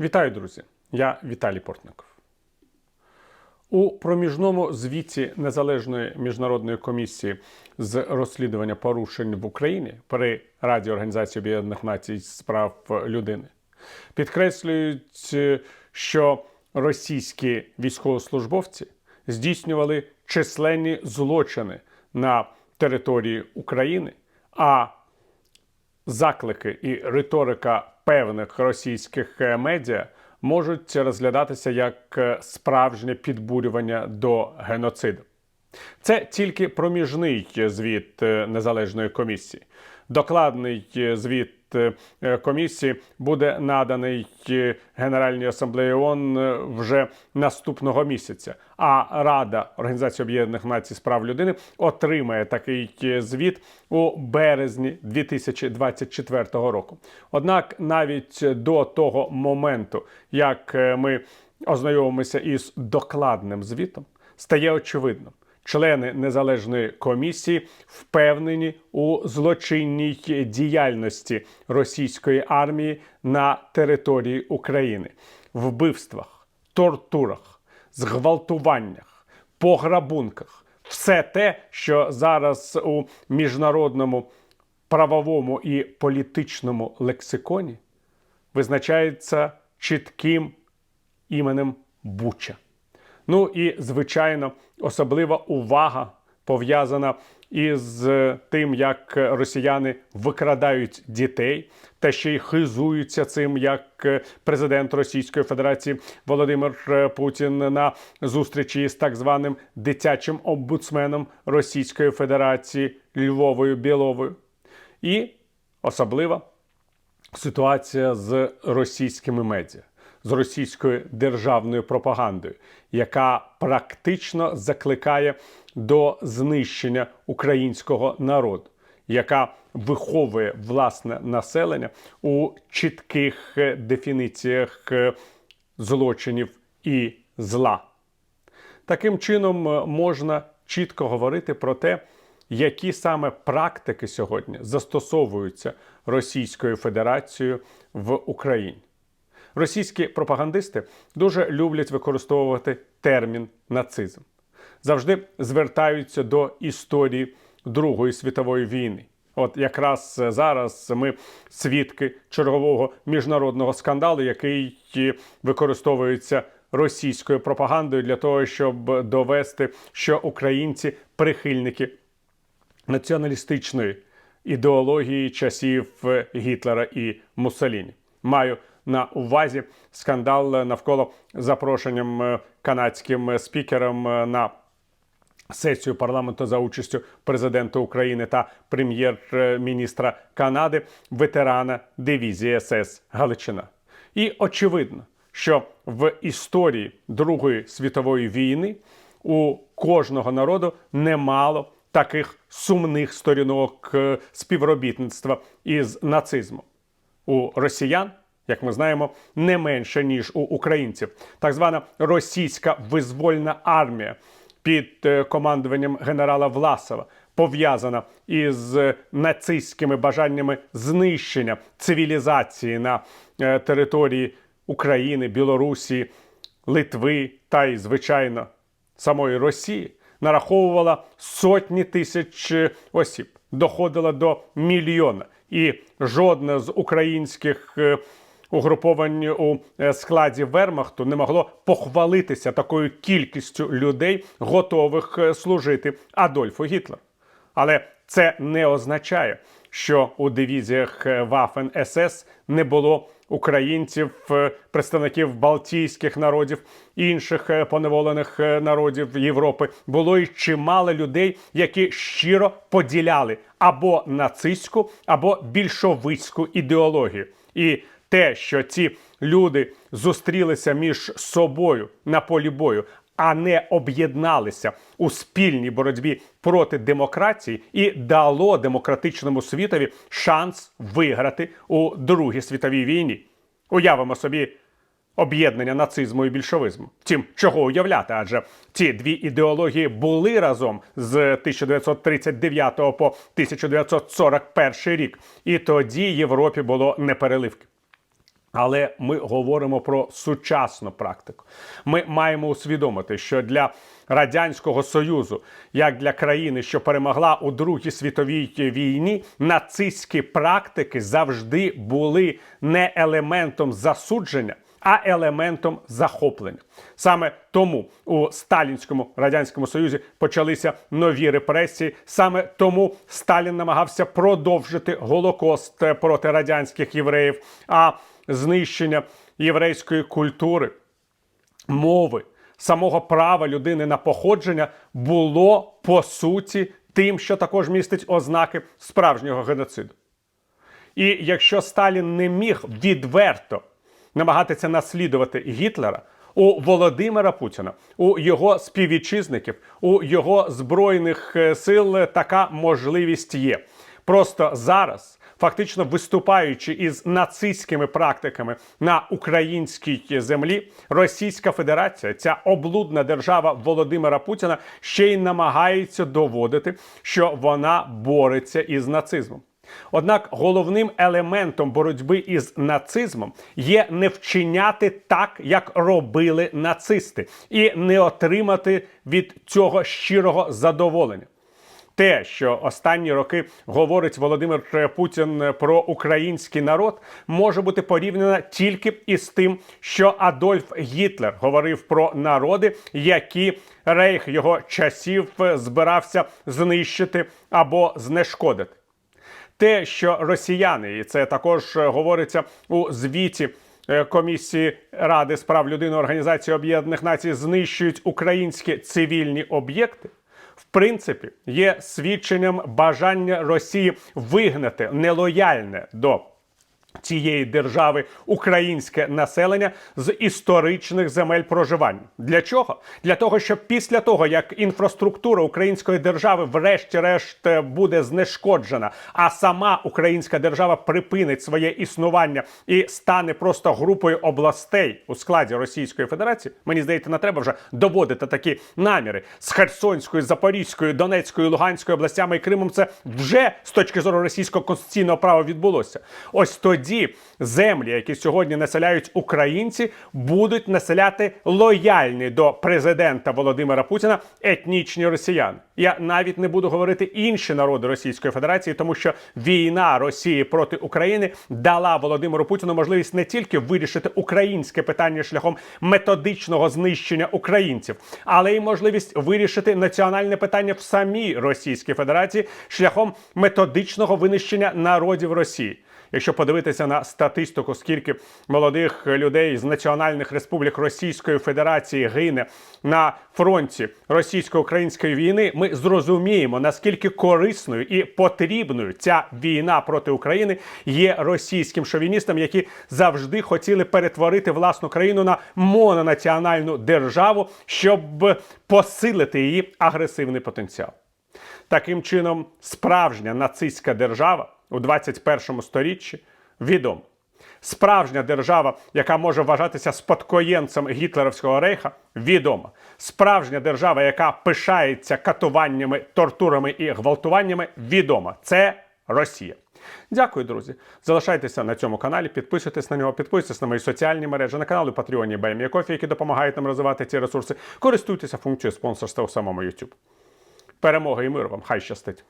Вітаю, друзі! Я Віталій Портников. У проміжному звіті Незалежної міжнародної комісії з розслідування порушень в Україні при Раді Організації Об'єднаних Націй з прав людини підкреслюють, що російські військовослужбовці здійснювали численні злочини на території України, а заклики і риторика певних російських е, медіа можуть розглядатися як е, справжнє підбурювання до геноциду. Це тільки проміжний звіт е, незалежної комісії. Докладний звіт комісії буде наданий е, Генеральній асамблеї ООН е, вже наступного місяця. А Рада Організації Об'єднаних Націй з прав людини отримає такий е, звіт у березні 2024 року. Однак навіть до того моменту, як е, ми ознайомимося із докладним звітом, стає очевидним. Члени незалежної комісії впевнені у злочинній діяльності російської армії на території України, вбивствах, тортурах, зґвалтуваннях, пограбунках все те, що зараз у міжнародному правовому і політичному лексиконі визначається чітким іменем Буча. Ну і звичайно, особлива увага пов'язана із тим, як росіяни викрадають дітей, та ще й хизуються цим, як президент Російської Федерації Володимир Путін на зустрічі з так званим дитячим омбудсменом Російської Федерації Львовою Біловою. І особлива ситуація з російськими медіа з російською державною пропагандою, яка практично закликає до знищення українського народу, яка виховує власне населення у чітких е, дефініціях е, злочинів і зла. Таким чином е, можна чітко говорити про те, які саме практики сьогодні застосовуються Російською Федерацією в Україні. Російські пропагандисти дуже люблять використовувати термін нацизм, завжди звертаються до історії Другої світової війни. От якраз зараз ми свідки чергового міжнародного скандалу, який використовується російською пропагандою для того, щоб довести, що українці прихильники націоналістичної ідеології часів Гітлера і Муссоліні. Маю на увазі скандал навколо запрошенням е, канадським спікером е, на сесію парламенту за участю президента України та прем'єр-міністра Канади, ветерана дивізії СС Галичина. І очевидно, що в історії Другої світової війни у кожного народу немало таких сумних сторінок е, співробітництва із нацизмом. У росіян як ми знаємо, не менше ніж у українців. Так звана російська визвольна армія під е, командуванням генерала Власова пов'язана із е, нацистськими бажаннями знищення цивілізації на е, території України, Білорусі, Литви та й, звичайно, самої Росії. Нараховувала сотні тисяч осіб, доходила до мільйона, і жодне з українських угруповань у е, складі Вермахту не могло похвалитися такою кількістю людей, готових е, служити Адольфу Гітлеру. Але це не означає, що у дивізіях Вафен СС не було українців, е, представників Балтійських народів, інших поневолених народів Європи. Було й чимало людей, які щиро поділяли або нацистську, або більшовицьку ідеологію. І те, що ці люди зустрілися між собою на полі бою, а не об'єдналися у спільній боротьбі проти демократії, і дало демократичному світові шанс виграти у Другій світовій війні. Уявимо собі. Об'єднання нацизму і більшовизму. Втім, чого уявляти, адже ці дві ідеології були разом з 1939 по 1941 рік, і тоді Європі було непереливки. Але ми говоримо про сучасну практику. Ми маємо усвідомити, що для Радянського Союзу, як для країни, що перемогла у Другій світовій війні, нацистські практики завжди були не елементом засудження, а елементом захоплення. Саме тому у Сталінському радянському союзі почалися нові репресії. Саме тому Сталін намагався продовжити голокост е, проти радянських євреїв. А знищення єврейської культури, мови, самого права людини на походження було по суті тим, що також містить ознаки справжнього геноциду. І якщо Сталін не міг відверто намагатися наслідувати Гітлера, у Володимира Путіна, у його співвітчизників, у його збройних е, сил така можливість є. Просто зараз, фактично виступаючи із нацистськими практиками на українській землі, Російська Федерація, ця облудна держава Володимира Путіна, ще й намагається доводити, що вона бореться із нацизмом. Однак головним елементом боротьби із нацизмом є не вчиняти так, як робили нацисти, і не отримати від цього щирого задоволення. Те, що останні роки говорить Володимир Путін про український народ, може бути порівняно тільки із тим, що Адольф Гітлер говорив про народи, які рейх його часів збирався знищити або знешкодити. Те, що росіяни, і це також говориться у звіті. е, Комісії Ради з прав людини Організації Об'єднаних Націй знищують українські цивільні об'єкти, в принципі, є свідченням бажання Росії вигнати нелояльне до цієї держави українське населення з історичних земель проживання. Для чого? Для того, щоб після того, як інфраструктура української держави, врешті-решт, е, буде знешкоджена, а сама українська держава припинить своє існування і стане просто групою областей у складі Російської Федерації. Мені здається, не треба вже доводити такі наміри з Херсонською, Запорізькою, Донецькою, Луганською областями і Кримом. Це вже з точки зору російського конституційного права відбулося. Ось тоді землі, які сьогодні населяють українці, будуть населяти лояльні до президента Володимира Путіна етнічні росіяни. Я навіть не буду говорити інші народи Російської Федерації, тому що війна Росії проти України дала Володимиру Путіну можливість не тільки вирішити українське питання шляхом методичного знищення українців, але й можливість вирішити національне питання в самій Російській Федерації шляхом методичного винищення народів Росії. Якщо подивитися на статистику, скільки молодих людей з національних республік Російської Федерації гине на фронті російсько-української війни, ми зрозуміємо наскільки корисною і потрібною ця війна проти України є російським шовіністам, які завжди хотіли перетворити власну країну на мононаціональну державу, щоб посилити її агресивний потенціал. Таким чином, справжня нацистська держава у 21 сторіччі відома. Справжня держава, яка може вважатися спадкоємцем гітлерівського рейха, відома. Справжня держава, яка пишається катуваннями, тортурами і гвалтуваннями, відома. Це Росія. Дякую, друзі. Залишайтеся на цьому каналі, підписуйтесь на нього, підписуйтесь на мої соціальні мережі, на канали Patreon і BME Coffee, які допомагають нам розвивати ці ресурси. Користуйтеся функцією спонсорства у самому YouTube. Перемоги і миру вам! Хай щастить!